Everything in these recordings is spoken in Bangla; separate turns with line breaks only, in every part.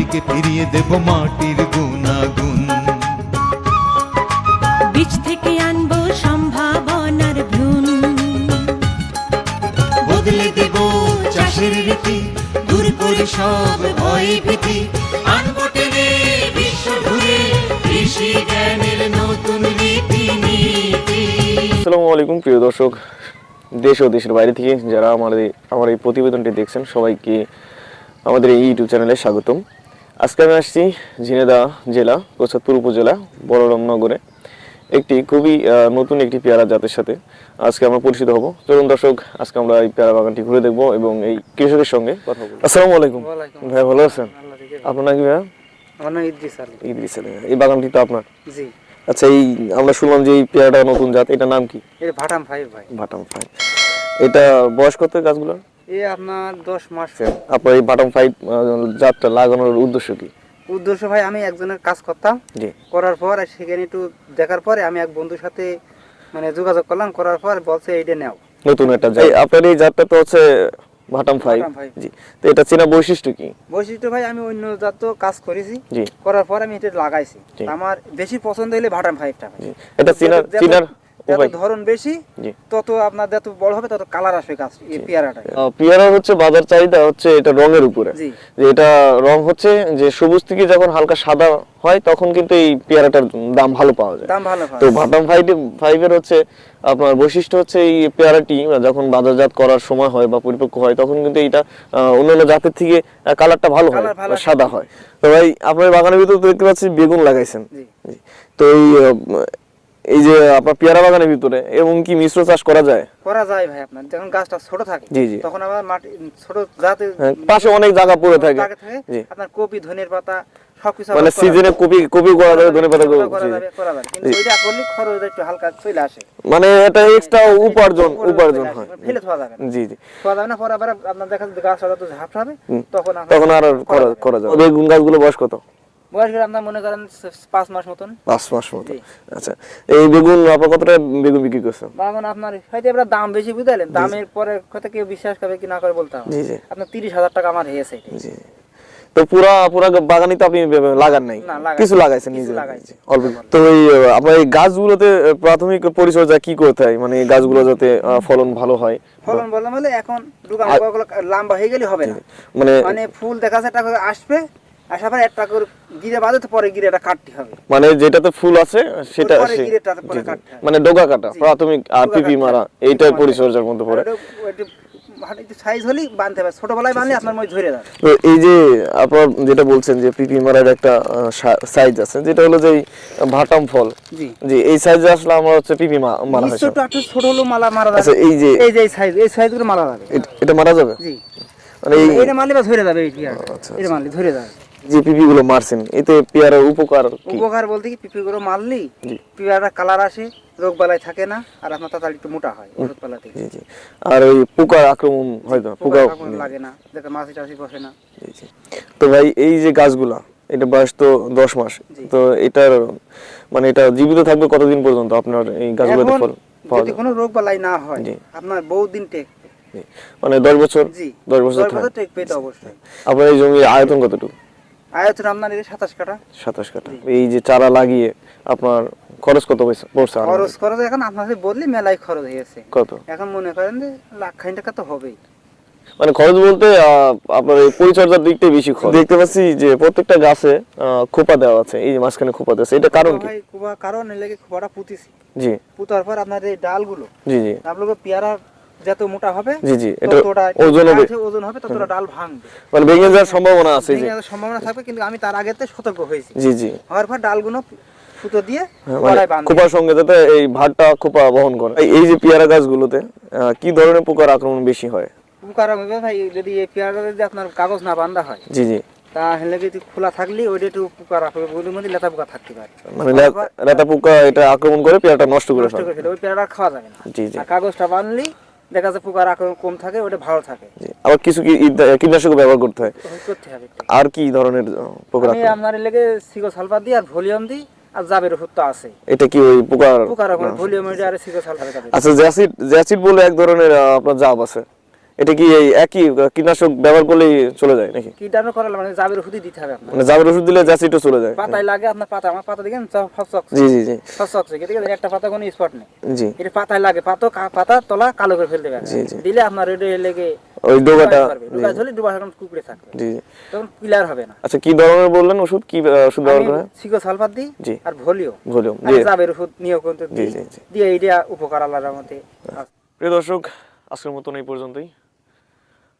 মাটিকে ফিরিয়ে দেব মাটির গুণাগুণ।
বীজ থেকে আনব সম্ভাবনার ভ্রূণ।
বদলে দেব চাষের রীতি দূর করে সব ভয় ভীতি। আনব টেনে বিশ্ব ঘুরে কৃষি জ্ঞানের নতুন রীতি নীতি।
আসসালামু আলাইকুম প্রিয় দর্শক। দেশ ও দেশের বাইরে থেকে যারা আমাদের আমার এই প্রতিবেদনটি দেখছেন সবাইকে আমাদের এই ইউটিউব চ্যানেলে স্বাগতম। আজকে আমি আসছি ঝিনেদা জেলা কোচাত্তর উপজেলা বলরামনগরে একটি খুবই নতুন একটি পেয়ারা জাতের সাথে আজকে আমরা পরিচিত হব। চলুন দর্শক আজকে আমরা এই পেয়ারা বাগানটি ঘুরে দেখব এবং এই কৃষকের সঙ্গে কথা বলব। আসসালামু আলাইকুম। ভাই ভালো আছেন? আপনার ভাইয়া?
আমার নাম ইদ্রিস আলী।
ইদ্রিস আলী। এই বাগানটি তো আপনার?
জি।
আচ্ছা এই আমরা শুনলাম যে এই পেয়ারাটা নতুন জাত এটার নাম কি?
এটা ভাটাম ফাইভ ভাই।
বাটাম ফাইভ। এটা বয়স কত গাছগুলো
এ আপনার দশ মাস।
আপনার এই বাটাম ফাইভ জাতটা লাগানোর উদ্দেশ্য কি?
উদ্দেশ্য ভাই আমি একজনের কাজ করতাম। করার পর সেখানে একটু দেখার পরে আমি এক বন্ধুর সাথে মানে যোগাযোগ করলাম করার পর বলছে এইটা নেও।
নতুন একটা জাত আপনার এই জাতটা তো হচ্ছে বাটাম ফাইভ জি। তো এটা চেনা বৈশিষ্ট্য কি?
বৈশিষ্ট্য ভাই আমি অন্য জাত তো কাজ করেছি।
জি।
করার পর আমি এটা লাগাইছি। আমার বেশি পছন্দ হলে ভাটাম ফাইভটা
এটা চেনার
যত ধরন বেশি তত আপনার যত বড় হবে তত কালার আসবে গাছ পেয়ারাটা
পেয়ারা হচ্ছে বাজার চাহিদা হচ্ছে এটা রঙের উপরে। যে এটা রং হচ্ছে যে সবুজ থেকে যখন হালকা সাদা হয় তখন কিন্তু এই পেয়ারাটার দাম ভালো পাওয়া যায়।
দাম ভালো
তো ফাইভের হচ্ছে আপনার বৈশিষ্ট্য হচ্ছে এই পেয়ারাটি যখন বাজারজাত করার সময় হয় বা পরিপক্ক হয় তখন কিন্তু এটা অন্যান্য জাতের থেকে কালারটা ভালো হয় সাদা হয়। তো ভাই আপনার বাগানের ভিতরে দেখতে পাচ্ছি বেগুন লাগাইছেন। তো এই এই যে আপনার পেয়ারা বাগানের ভিতরে এবং কি মিশ্র চাষ করা যায়?
করা যায় ভাই আপনার যখন গাছটা ছোট থাকে
জি, জি।
তখন আবার মাটি ছোট যাতে
হ্যাঁ, পাশে অনেক জায়গা পড়ে থাকে। জি।
আপনার কপি ধনের পাতা সবকিছু
মানে সিজনে কপি কপি করা যাবে ধনে পাতা
করা যাবে করা যাবে। কিন্তু। ওইটা করলে খরচ একটু হালকা চলে আসে।
মানে এটা এক্সট্রা উপার্জন উপার্জন হয়।
ফেলে থোয়া যাবে
জি জি।
থোয়া যাবে না পরে আবার আপনার দেখা যাচ্ছে গাছ হয়তো তখন
তখন আর করা। করা যাবে বেগুন গাছগুলো বয়স কত?
বয়স গেলে আপনার মনে করেন পাঁচ মাস মতন?
পাঁচ মাস মতো
জি।
আচ্ছা এই বেগুন আপনার কতটা বেগুন বিক্রি করছেন?
বাগান আপনার হয়তো এবার দাম বেশি দামের পরে কথা কেউ বিশ্বাস করবে কি না করে বলতে হবে।
জি জি।
আপনার তিরিশ হাজার টাকা আমার হয়েছে
জি তো পুরা পুরা বাগানই তো আপনি লাগান নাই? কিছু লাগাইছেন নিজে? অল্প। তো এই আপনার এই গাছগুলোতে প্রাথমিক পরিচর্যা কি করতে হয়? মানে গাছগুলো যাতে ফলন ভালো হয়?
ফলন বললাম বলে এখন লম্বা হয়ে গেলে হবে না।
মানে
মানে ফুল দেখা একটা আসবে আসার পরে একটা করে গিরে পরে গিরে এটা কাটতে হবে।
মানে যেটাতে ফুল আছে সেটা
পরে
সে-
গিরেটা পরে। কাটতে।
মানে ডোগা কাটা প্রাথমিক আর পিপি মারা পরিচর্যার মধ্যে পড়ে।
আর ওটা- ওটা হাঁটু একটু সাইজ হলেই বাঁধতে হবে। ছোটবেলায় বাঁধলে আপনার মধ্যে ধরে যাবে।
তো এই যে আপনার যেটা বলছেন যে পিপি মারার একটা সাইজ আছে যেটা হলো যে ভাটাম ফল।
জি।
জি এই সাইজে আসলে আমরা হচ্ছে পিপি মারা হয়
ছোট একটু ছোট হলেও মালা মারা
আচ্ছা এই যে
এই যে সাইজ এই সাইজগুলো মারা যাবে।
এটা মারা যাবে?
জি।
মানে
এটা মারলে ধরে যাবে
আচ্ছা,
এটা মারলে ধরে যাবে।
যে পিপি গুলো মারছেন এতে পেয়ারার উপকার
উপকার বলতে কি পিপি গুলো মারলি পেয়ারা কালার আসে রোগ বালাই থাকে না আর আপনার তাড়াতাড়ি একটু মোটা হয় ওষুধ পালা থেকে
জি জি। আর ওই পোকার আক্রমণ হয়তো পোকা
পোকা লাগে না মাছি টাছি বসে না।
তো ভাই এই যে গাছগুলা এটা বয়স তো দশ মাস তো এটার মানে এটা জীবিত থাকবে কতদিন পর্যন্ত আপনার এই গাছগুলোতে
এখন
ফল
যদি কোনো রোগ বালাই না হয় আপনার বহু দিন টেক
মানে দশ বছর?
জি।
দশ বছর
দশ বছর টেক পেতে অবশ্যই।
আপনার এই জমির আয়তন কতটুকু?
আয়তন আপনার এই সাতাশ কাটা
সাতাশ কাঠা। এই যে চারা লাগিয়ে আপনার খরচ কত পড়ছে
খরচ খরচ এখন আপনাদের মেলায় খরচ হয়েছে
কত?
এখন মনে করেন যে লাখ খানি টাকা তো হবেই।
মানে খরচ বলতে আহ, আপনার এই পরিচর্যার দিকটাই বেশি খরচ। দেখতে পাচ্ছি যে প্রত্যেকটা গাছে আহ, খোপা দেওয়া আছে এই যে মাঝখানে খোপা দেওয়া আছে। এটা কারণ কি?
ভাই কুবা কারণ লেগে খোপাটা পুঁতিছি।
জি।
পুতার পর আপনার এই ডালগুলো
জি জি।
ডালগুলো পেয়ারা যত মোটা হবে
জি জি এটা ওজন হবে।
ওজন হবে ততটা ডাল ভাঙবে।
মানে ভেঙে যাওয়ার সম্ভাবনা আছে
ভেঙে যাওয়ার সম্ভাবনা থাকবে কিন্তু আমি তার আগেতে সতর্ক হয়েছি।
জি জি।
হওয়ার পর ডালগুলো সুতো দিয়ে
হ্যাঁ, মানে খোপার সঙ্গে যাতে এই ভাতটা খোপা বহন করে। এই- যে পেয়ারা গাছগুলোতে কি ধরনের পোকার আক্রমণ বেশি হয়?
উপকার হবে ভাই যদি এই পেয়ারা যদি আপনার কাগজ না বান্ধা হয়
জি জি।
তাহলে যদি খোলা থাকলে ওইটা একটু হবে ওদের মধ্যে লেতা পোকা থাকতে পারে।
মানে লে- লেটা পোকা এটা আক্রমণ করে পেয়ারাটা নষ্ট করে
নষ্ট করে ওই পেয়ারাটা খাওয়া যাবে না।
জি জি।
আর কাগজটা বানলি দেখা যায় পোকার আক্রমণ কম থাকে ওটা ভালো থাকে।
আবার কিছু কি কীটনাশক ব্যবহার করতে হয়?
করতে হবে
আর কি ধরনের পোকার
আমি আপনার লেগে সিগো সালফার দিই আর ভলিউম দিই আর জাবের ওষুধ তো আছে।
এটা কি ওই পোকার
পোকার ভলিউম আর সিগো সালফার
আচ্ছা জ্যাসিড জ্যাসিড বলে এক ধরনের আপনার জাব আছে। এটা কি এই একই কীটনাশক ব্যবহার করলেই চলে যায় নাকি?
কীটাণু করালে মানে জাবের দিতে হবে আপনার
মানে জাবের ওষুধ দিলে চলে যায়।
পাতায় লাগে আপনার পাতা আমার পাতা দেখেন ফসক
জি জি জি।
ফসক ঠিক আছে? একটা পাতা কোনো স্পট নেই।
জি।
এটা পাতায় লাগে পাতা পাতা তলা কালো করে ফেলতে পারে। দিলে আপনার এটা লেগে
ওই ডোগাটা
এখন কুকুরে থাকবে
জি
তখন ক্লিয়ার হবে না।
আচ্ছা কি ধরনের বললেন ওষুধ? কি ওষুধ ব্যবহার করা
সিগো সালফার দিই
জি।
আর ভলিও আর
জি
জাবের ওষুধ
জি।
দিয়ে এইটা উপকার আল্লাহর মতে
প্রিয় দর্শক আজকের মতন এই পর্যন্তই।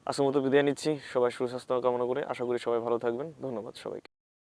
আজকের মতো বিদায় নিচ্ছি। সবাই সুস্বাস্থ্য কামনা করে আশা করি সবাই ভালো থাকবেন। ধন্যবাদ সবাইকে।